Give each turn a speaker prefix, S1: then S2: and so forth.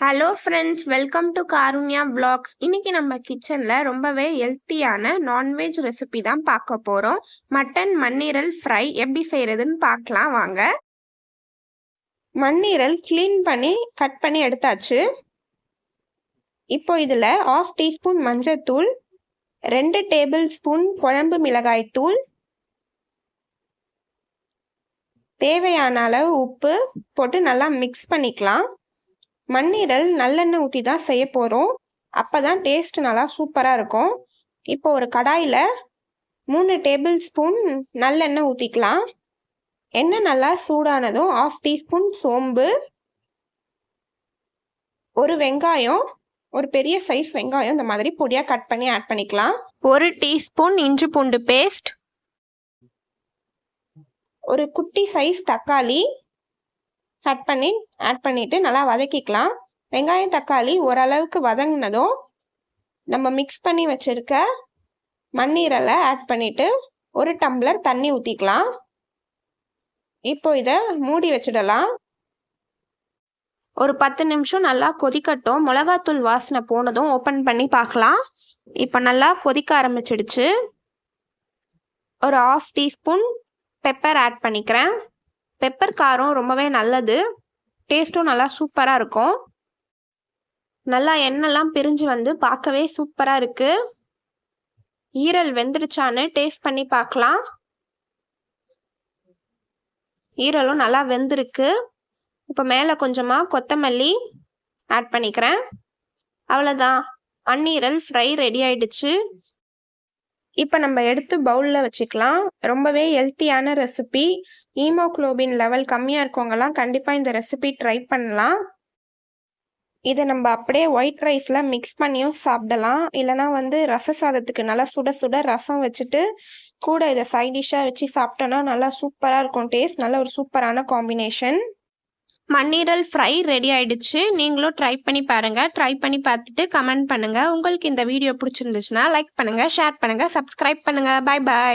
S1: Hello friends welcome to Karunya vlogs இன்னைக்கு நம்ம கிச்சனில் ரொம்பவே ஹெல்த்தியான நான்வெஜ் ரெசிபி தான் பார்க்க போகிறோம் மட்டன் மண்ணீரல் ஃப்ரை எப்படி செய்கிறதுன்னு பார்க்கலாம் வாங்க. மண்ணீரல் க்ளீன் பண்ணி கட் பண்ணி எடுத்தாச்சு. இப்போ இதில் ஆஃப் டீஸ்பூன் மஞ்சத்தூள் ரெண்டு டேபிள் ஸ்பூன் குழம்பு மிளகாய் தூள் தேவையான அளவு உப்பு போட்டு நல்லா மிக்ஸ் பண்ணிக்கலாம். மண்ணீரல் நல்லெண்ணெய் ஊற்றி தான் செய்ய போகிறோம் அப்போ தான் டேஸ்ட் நல்லா சூப்பராக இருக்கும். இப்போ ஒரு கடாயில் மூணு டேபிள் ஸ்பூன் நல்லெண்ணெய் ஊற்றிக்கலாம் எண்ணெய் நல்லா சூடானதும் ஆஃப் டீஸ்பூன் சோம்பு ஒரு வெங்காயம் ஒரு பெரிய சைஸ் வெங்காயம் இந்த மாதிரி பொடியாக கட் பண்ணி ஆட் பண்ணிக்கலாம். ஒரு டீஸ்பூன் இஞ்சி பூண்டு பேஸ்ட் ஒரு குட்டி சைஸ் தக்காளி கட் பண்ணி ஆட் பண்ணிவிட்டு நல்லா வதக்கிக்கலாம். வெங்காயம் தக்காளி ஓரளவுக்கு வதங்கினதும் நம்ம மிக்ஸ் பண்ணி வச்சுருக்க மண்ணீரலை ஆட் பண்ணிவிட்டு ஒரு டம்ளர் தண்ணி ஊற்றிக்கலாம் இப்போ இதை மூடி வச்சிடலாம். ஒரு பத்து நிமிஷம் நல்லா கொதிக்கட்டும். மிளகாத்தூள் வாசனை போனதும் ஓப்பன் பண்ணி பார்க்கலாம். இப்போ நல்லா கொதிக்க ஆரம்பிச்சிடுச்சு. ஒரு ஆஃப் டீஸ்பூன் பெப்பர் ஆட் பண்ணிக்கிறேன். பெப்பர் காரம் ரொம்பவே நல்லது. டேஸ்ட்டும் நல்லா சூப்பராக இருக்கும். நல்லா எண்ணெய்லாம் பிரிஞ்சு வந்து பார்க்கவே சூப்பராக இருக்குது ஈரல் வெந்துடுச்சான்னு டேஸ்ட் பண்ணி பார்க்கலாம். ஈரலும் நல்லா வெந்திருக்கு. இப்போ மேலே கொஞ்சமாக கொத்தமல்லி ஆட் பண்ணிக்கிறேன். அவ்வளோதான். அன்னீரல் ஃப்ரை ரெடி ஆயிடுச்சு. இப்போ நம்ம எடுத்து பவுலில் வச்சுக்கலாம். ரொம்பவே ஹெல்த்தியான ரெசிபி ஈமோக்ளோபின் லெவல் கம்மியாக இருக்கவங்கலாம் கண்டிப்பாக இந்த ரெசிபி ட்ரை பண்ணலாம். இதை நம்ம அப்படியே ஒயிட் ரைஸில் மிக்ஸ் பண்ணியும் சாப்பிடலாம். இல்லைனா வந்து ரச சாதத்துக்கு நல்லா சுட சுட ரசம் வச்சுட்டு கூட இதை சைட் டிஷ்ஷாக வச்சு சாப்பிட்டோன்னா நல்லா சூப்பராக இருக்கும். டேஸ்ட் நல்ல ஒரு சூப்பரான காம்பினேஷன் மண்ணீரல் ஃப்ரை ரெடி ஆயிடுச்சு. நீங்களும் ட்ரை பண்ணி பாருங்கள் ட்ரை பண்ணி பார்த்துட்டு கமெண்ட் பண்ணுங்கள் உங்களுக்கு இந்த வீடியோ பிடிச்சிருந்துச்சுன்னா லைக் பண்ணுங்கள் ஷேர் பண்ணுங்கள் சப்ஸ்கிரைப் பண்ணுங்கள் பாய் பாய்